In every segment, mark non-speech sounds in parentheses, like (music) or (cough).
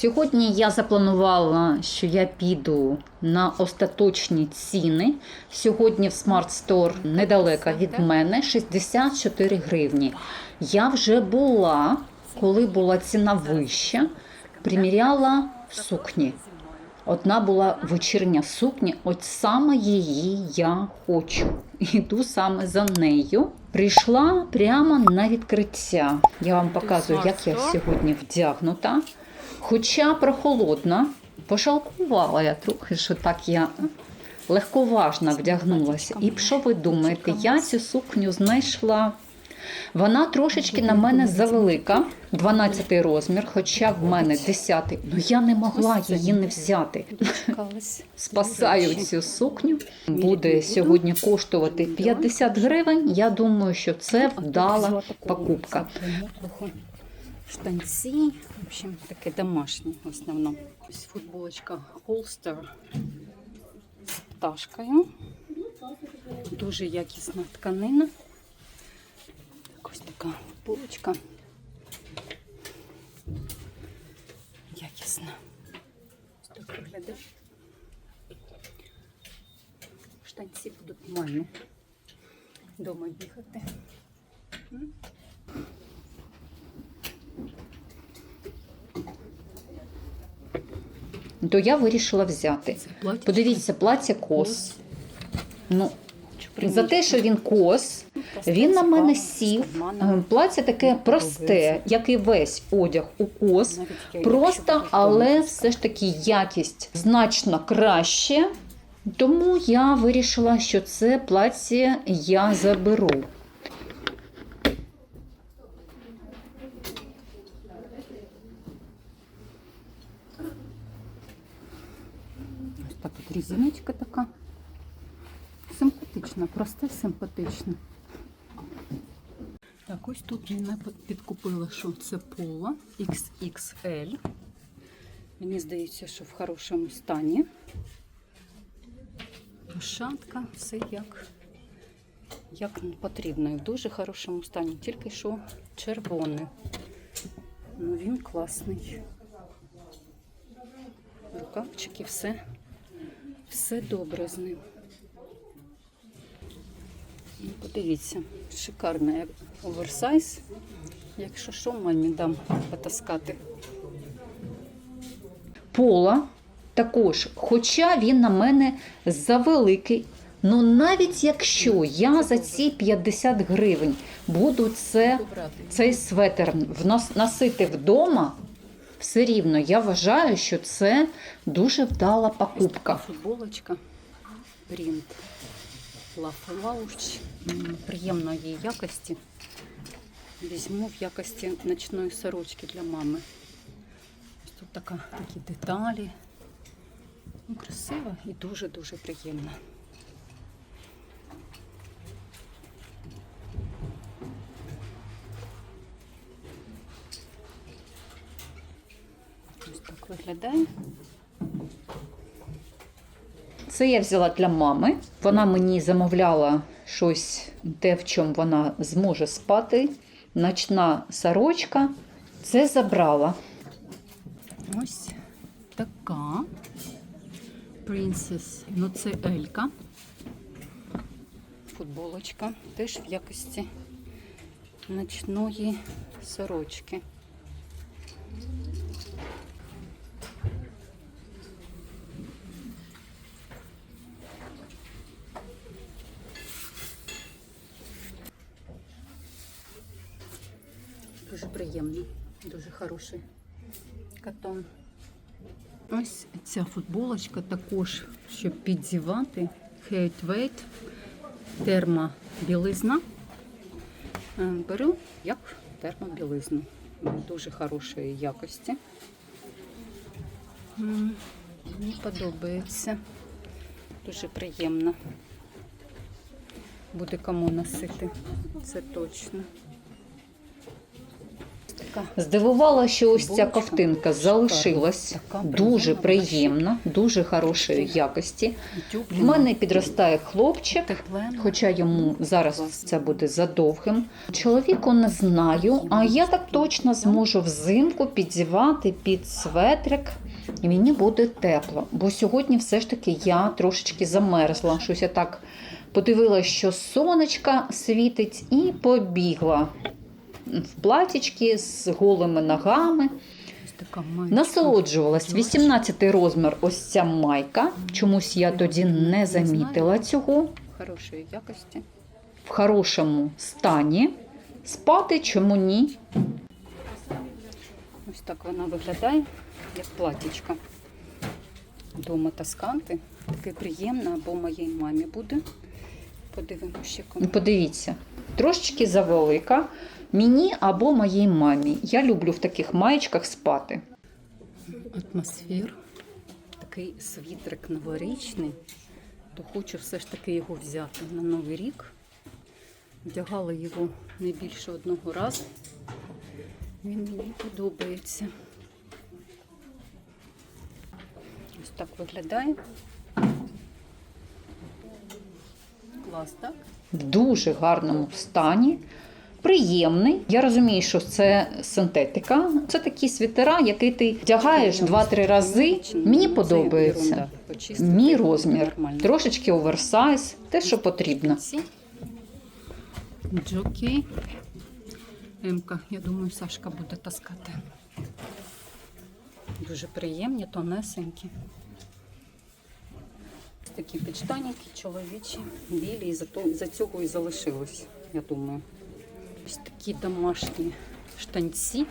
Сьогодні я запланувала, що я піду на остаточні ціни. Сьогодні в Smart Store недалеко від мене 64 гривні. Я вже була, коли була ціна вища, приміряла сукні. Одна була вечірня сукня, от саме її я хочу. Іду саме за нею. Прийшла прямо на відкриття. Я вам показую, як я сьогодні вдягнута. Хоча прохолодна, пожалкувала я трохи, що так я легковажно вдягнулася. І що ви думаєте, я цю сукню знайшла. Вона трошечки на мене завелика, 12 розмір, хоча в мене 10. Ну я не могла її не взяти. Спасаю цю сукню. Буде сьогодні коштувати 50 гривень. Я думаю, що це вдала покупка. Штанці, в общем, таке домашнє в основному. Ось футболочка Holster з пташкою. Дуже якісна тканина. Так, Ось така футболочка. Якісна. Ось так виглядає. Штанці будуть мамі. Дома бігати. То я вирішила взяти. плаття? Подивіться, плаття кос. Ну, за те, що він кос, він на мене сів. Е, Плаття таке просте, як і весь одяг у кос. Просто, але все ж таки якість значно краще. Тому я вирішила, що це плаття я заберу. Резиночка така. Симпатична, проста симпатична. Так, ось тут мене підкупила, що це поло XXL. Мені здається, що в хорошому стані. Шатка, все як, як потрібно. І в дуже хорошому стані. Тільки що червоний. Ну він класний. Рукавчики, все, все добре з ним. Ну, Подивіться, шикарний оверсайз. Якщо що, мамі дам потаскати. Пола також, хоча він на мене завеликий. Ну навіть якщо я за ці 50 гривень буду це, цей внос- носити вдома, все рівно я вважаю, що це дуже вдала покупка. Футболочка. Принт. Lounge. Приємної якості. Візьму в якості ночної сорочки для мами. Тут така, такі деталі. Ну, красива і дуже-дуже приємна. Ось так виглядає. Це я взяла для мами. Вона мені замовляла щось, те, в чому вона зможе спати. Ночна сорочка. Це забрала. Ось така Princess, ну це Елька. Футболочка теж в якості ночної сорочки. Дуже приємний, дуже хороший катон. Ось ця футболочка також, щоб підзівати. Heightweight, термобілизна. Е, Беру як термобілизну. Дуже хорошої якості. Мені подобається. Дуже приємно. Буде кому носити. Це точно. Здивувала, що ось ця ковтинка залишилась. Дуже приємна, дуже хорошої якості. В мене підростає хлопчик, хоча йому зараз це буде задовгим. Чоловіку не знаю, а я так точно зможу взимку підзівати під светрик. І мені буде тепло, бо сьогодні все ж таки я трошечки замерзла. Щось я так подивилася, що сонечка світить, і побігла в платічки з голими ногами. Насолоджувалась 18 розмір. Ось ця майка. Чомусь я тоді не замітила цього Хорошої якості. в хорошому стані. Спати чому ні? Ось так вона виглядає, як платічка. Дома тасканти. Таке приємне, або моїй мамі буде. Подивимося, Подивіться, трошечки завелика. Мені або моїй мамі. Я люблю в таких маєчках спати. Атмосфер. Такий світрик новорічний. То хочу все ж таки його взяти на Новий рік. Вдягала його не більше одного разу. Він мені подобається. Ось так виглядає. Клас, так? В дуже гарному стані. Приємний. Я розумію, що це синтетика. Це такі світера, які ти вдягаєш 2-3 рази. Мені подобається. Мій розмір. Трошечки оверсайз, те, що потрібно. Ці. Джокей. Емка, я думаю, Сашка буде таскати. Дуже приємні, тонесенькі. Такі підштаніки чоловічі, білі, і за, то, за цього і залишилось, я думаю. Ось такі домашні штанці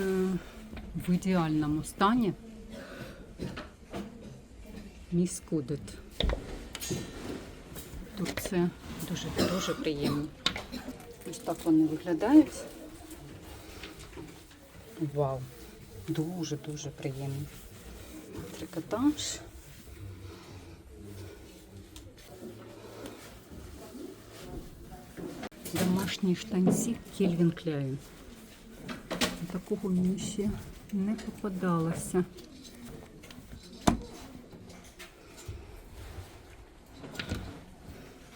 е, в ідеальному стані. Міс Кудет. Тут це дуже дуже приємно. Ось так вони виглядають. Вау! Дуже дуже приємно. Трикотаж. Домашні штанці Кельвін Кляйн. Такого мені ще не попадалося.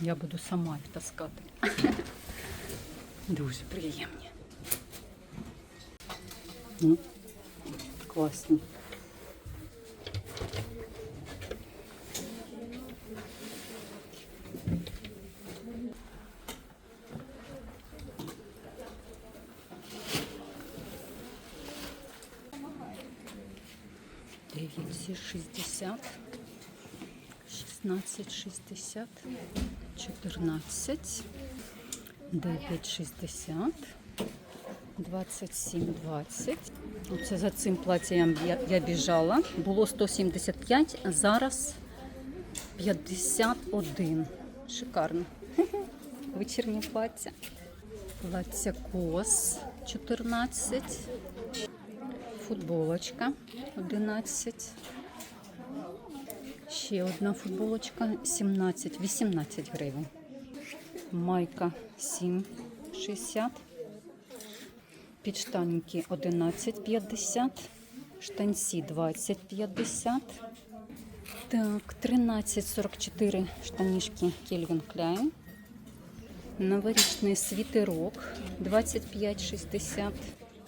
Я буду сама їх таскати. Дуже приємні. Ну, класні. Дев'ять шістдесят. 16,60, 14, 9,60, 27,20. Оце за цим платтям я, я біжала. Було 175, а зараз 51. Шикарно. (laughs) Вечірнє плаття. Плаття кос 14. Футболочка 11. Ще одна футболочка 17, 18 гривень. Майка 7,60. Підштанники 11,50. Штанці 20,50. Так, 13,44 штанішки Кельвін Кляйн. Новорічний світерок 25,60.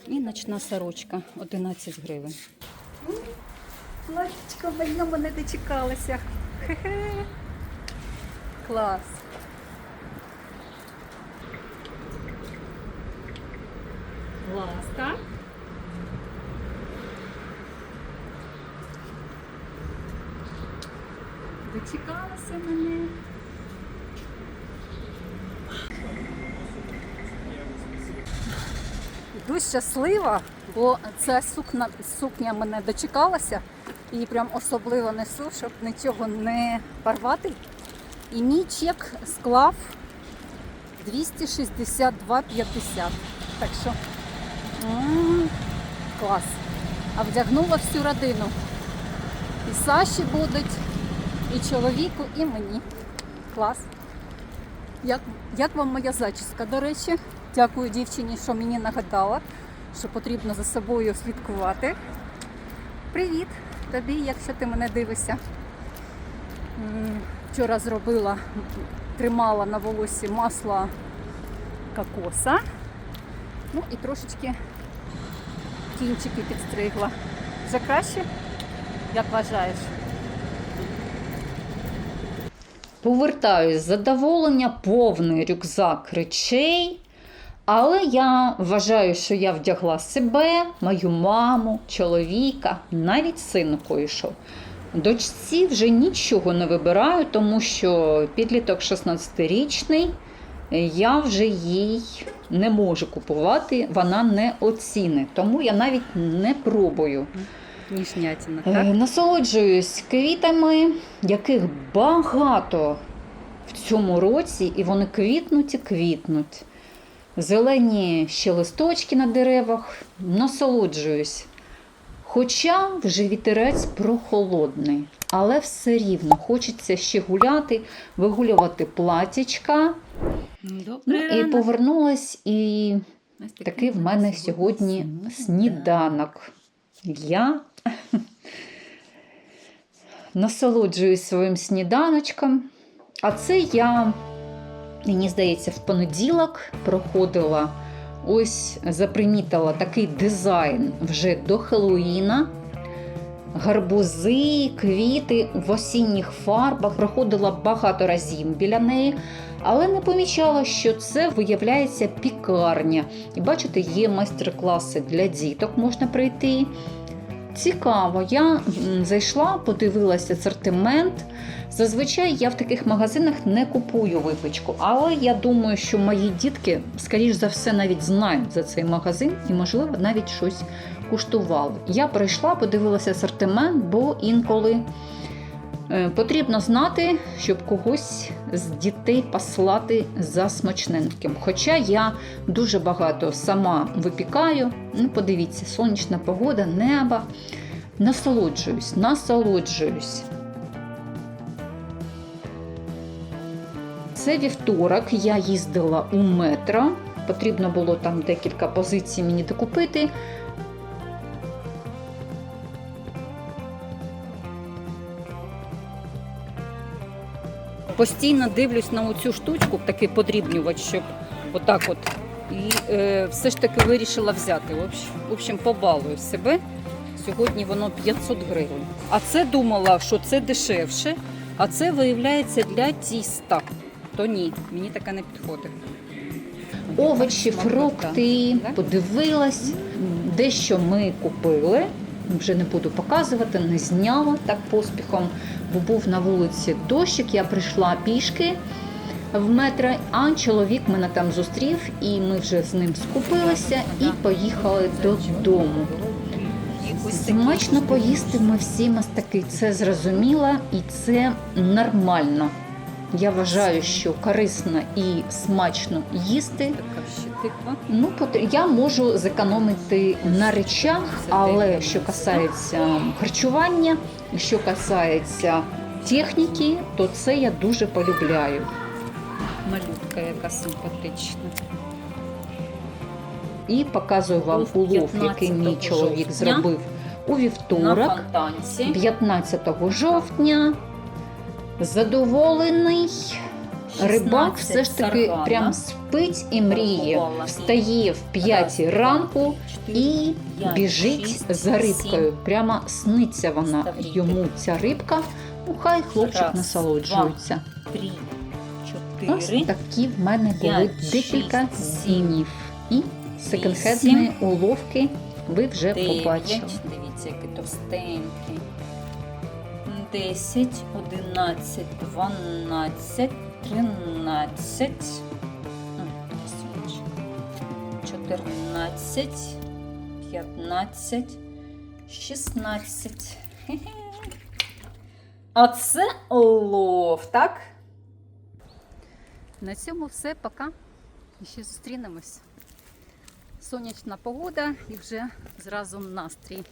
І ночна сорочка 11 гривень. Платічка моя мене дочекалася. Хе-хе. Клас. Клас, так? Дочекалася мене. Йду щаслива, бо ця сукня, сукня мене дочекалася і прям особливо несу, щоб нічого не порвати. І мій чек склав 262,50. Так що м, клас. А вдягнула всю родину. І Саші будуть, і чоловіку, і мені. Клас. Як, як вам моя зачіска, до речі? Дякую дівчині, що мені нагадала, що потрібно за собою слідкувати. Привіт тобі, якщо ти мене дивишся. Вчора зробила, тримала на волосі масло кокоса. Ну і трошечки кінчики підстригла. Вже краще? Як вважаєш? Повертаюсь задоволення, повний рюкзак речей. Але я вважаю, що я вдягла себе, мою маму, чоловіка, навіть син йшов. Дочці вже нічого не вибираю, тому що підліток 16-річний, я вже їй не можу купувати, вона не оцінить. Тому я навіть не пробую. Ніжнятина, Е, так? Насолоджуюсь квітами, яких багато в цьому році, і вони квітнуть і квітнуть. Зелені ще листочки на деревах. Насолоджуюсь. Хоча вже вітерець прохолодний, але все рівно хочеться ще гуляти, вигулювати платічка. Ну, і повернулась, і такий в мене сьогодні сніданок. Я (laughs) насолоджуюсь своїм сніданочком. А це я, мені здається, в понеділок проходила, ось запримітила такий дизайн вже до Хеллоїна. Гарбузи, квіти в осінніх фарбах. Проходила багато разів біля неї, але не помічала, що це виявляється пікарня. І бачите, є майстер-класи для діток, можна прийти. Цікаво, я зайшла, подивилася асортимент. Зазвичай я в таких магазинах не купую випічку, але я думаю, що мої дітки, скоріш за все, навіть знають за цей магазин і, можливо, навіть щось куштували. Я прийшла, подивилася асортимент, бо інколи потрібно знати, щоб когось з дітей послати за смачненьким. Хоча я дуже багато сама випікаю. Ну, подивіться, сонячна погода, небо. Насолоджуюсь, насолоджуюсь. Це вівторок, я їздила у метро. Потрібно було там декілька позицій мені докупити. Постійно дивлюсь на оцю штучку, такий подрібнювач, щоб отак от. І е, все ж таки вирішила взяти. В общем, побалую себе. Сьогодні воно 500 гривень. А це думала, що це дешевше, а це виявляється для тіста. То ні, мені таке не підходить. Овочі, фрукти, Да? подивилась. Дещо ми купили. Вже не буду показувати, не зняла так поспіхом, бо був на вулиці дощик. Я прийшла пішки в метро, а чоловік мене там зустрів, і ми вже з ним скупилися і поїхали додому. Смачно поїсти ми всі мастаки, це зрозуміло і це нормально. Я вважаю, що корисно і смачно їсти. Така. Ну, я можу зекономити на речах, але що касається харчування, що касається техніки, то це я дуже полюбляю. Малютка яка симпатична. І показую вам улов, який мій чоловік зробив у вівторок, 15 жовтня. Задоволений. Рибак все ж таки прям спить і мріє. Встає в 5 Раз, ранку і біжить за рибкою. Прямо сниться вона йому ця рибка. Ну, хай хлопчик насолоджується. Ось такі в мене були декілька днів. І секонд-хендні уловки ви вже побачили. Дивіться, який товстенький. Десять, одинадцять, дванадцять, тринадцять. Чотирнадцять, п'ятнадцять, шістнадцять. А це лов, так? На цьому все, пока. І ще зустрінемось. Сонячна погода і вже зразу настрій.